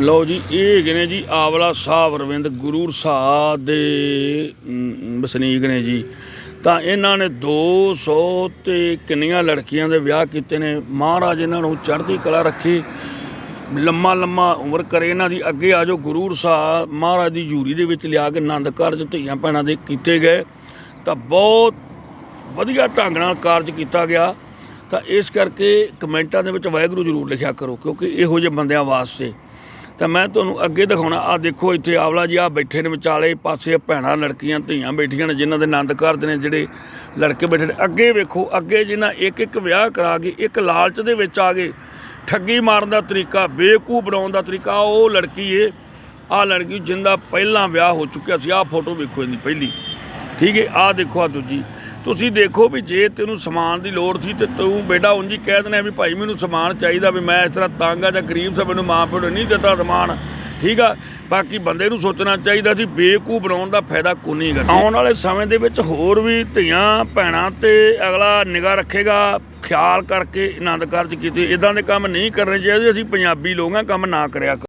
ਲਓ ਜੀ, ਇਹ ਹੈਗੇ ਨੇ ਜੀ ਆਵਲਾ ਸਾਹਿਬ, ਰਵਿੰਦ ਗੁਰੂ ਸਾਹਿਬ ਦੇ ਵਸਨੀਕ ਨੇ ਜੀ। ਤਾਂ ਇਹਨਾਂ ਨੇ 200 ਤੇ ਕਿੰਨੀਆਂ ਲੜਕੀਆਂ ਦੇ ਵਿਆਹ ਕੀਤੇ ਨੇ। ਮਹਾਰਾਜ ਇਹਨਾਂ ਨੂੰ ਚੜ੍ਹਦੀ ਕਲਾ ਰੱਖੀ। ਲੰਮਾ ਲੰਮਾ ਉਮਰ ਕਰੇ। ਇਹਨਾਂ ਦੀ ਅੱਗੇ ਆ ਜਾਓ ਗੁਰੂ ਸਾਹਿਬ। ਮਹਾਰਾਜ ਦੀ ਜੂਰੀ ਦੇ ਵਿੱਚ ਲਿਆ ਕੇ ਆਨੰਦ ਕਾਰਜ ਧੀਆਂ ਭੈਣਾਂ ਦੇ ਕੀਤੇ ਗਏ। ਤਾਂ ਬਹੁਤ ਵਧੀਆ ਢੰਗ ਨਾਲ ਕਾਰਜ ਕੀਤਾ ਗਿਆ। ਤਾਂ ਇਸ ਕਰਕੇ ਕਮੈਂਟਾਂ ਦੇ ਵਿੱਚ ਵਾਹਿਗੁਰੂ ਜ਼ਰੂਰ ਲਿਖਿਆ ਕਰੋ, ਕਿਉਂਕਿ ਇਹੋ ਜਿਹੇ ਬੰਦਿਆਂ ਵਾਸਤੇ ਤਾਂ ਮੈਂ ਤੁਹਾਨੂੰ ਅੱਗੇ ਦਿਖਾਉਣਾ ਆ ਦੇਖੋ ਇੱਥੇ ਆਵਲਾ ਜੀ ਆ ਬੈਠੇ ਨੇ ਵਿਚਾਲੇ, ਪਾਸੇ ਭੈਣਾਂ, ਲੜਕੀਆਂ, ਧੀਆਂ ਬੈਠੀਆਂ ਨੇ, ਜਿਨ੍ਹਾਂ ਦੇ ਆਨੰਦ ਕਰਦੇ ਨੇ, ਜਿਹੜੇ ਲੜਕੇ ਬੈਠੇ ਨੇ। ਅੱਗੇ ਵੇਖੋ, ਅੱਗੇ ਜਿਨ੍ਹਾਂ ਇੱਕ ਇੱਕ ਵਿਆਹ ਕਰਾ ਕੇ, ਇੱਕ ਲਾਲਚ ਦੇ ਵਿੱਚ ਆ ਗਏ, ਠੱਗੀ ਮਾਰਨ ਦਾ ਤਰੀਕਾ, ਬੇਵਕੂਫ ਬਣਾਉਣ ਦਾ ਤਰੀਕਾ ਉਹ ਲੜਕੀ ਏ ਆ ਲੜਕੀ ਜਿੰਦਾ ਪਹਿਲਾਂ ਵਿਆਹ ਹੋ ਚੁੱਕਿਆ ਸੀ ਆ ਫੋਟੋ ਵੇਖੋ ਇਹਦੀ ਪਹਿਲੀ। ਠੀਕ ਹੈ ਆ ਦੇਖੋ ਆ ਦੂਜੀ। ਤੁਸੀਂ ਦੇਖੋ ਵੀ ਜੇ ਤੈਨੂੰ ਸਮਾਨ ਦੀ ਲੋੜ ਸੀ ਤੇ ਤੂੰ ਬੇਟਾ ਉਂਝ ਹੀ ਕਹਿ ਦੇਣਾ ਵੀ ਭਾਈ ਮੈਨੂੰ ਸਮਾਨ ਚਾਹੀਦਾ ਵੀ ਮੈਂ ਇਸ ਤਰ੍ਹਾਂ ਤੰਗ ਆ ਜਾਂ ਗਰੀਬ ਸਾ, ਮੈਨੂੰ ਮਾਂ ਪਿਓ ਨੇ ਨਹੀਂ ਦਿੱਤਾ ਸਮਾਨ। ਠੀਕ ਆ? ਬਾਕੀ ਬੰਦੇ ਨੂੰ ਸੋਚਣਾ ਚਾਹੀਦਾ ਸੀ ਬੇਕੂ ਬਣਾਉਣ ਦਾ ਫਾਇਦਾ ਕੋਈ ਨਹੀਂ ਗਾ ਆਉਣ ਵਾਲੇ ਸਮੇਂ ਦੇ ਵਿੱਚ ਹੋਰ ਵੀ ਧੀਆਂ, ਭੈਣਾਂ ਤੇ ਅਗਲਾ ਨਿਗਾਹ ਰੱਖੇਗਾ। ਖਿਆਲ ਕਰਕੇ ਆਨੰਦ ਕਾਰਜ ਕੀਤੇ। ਇਦਾਂ ਦੇ ਕੰਮ ਨਹੀਂ ਕਰਨੇ ਚਾਹੀਦੇ। ਅਸੀਂ ਪੰਜਾਬੀ ਲੋਕਾਂ ਕੰਮ ਨਾ ਕਰਿਆ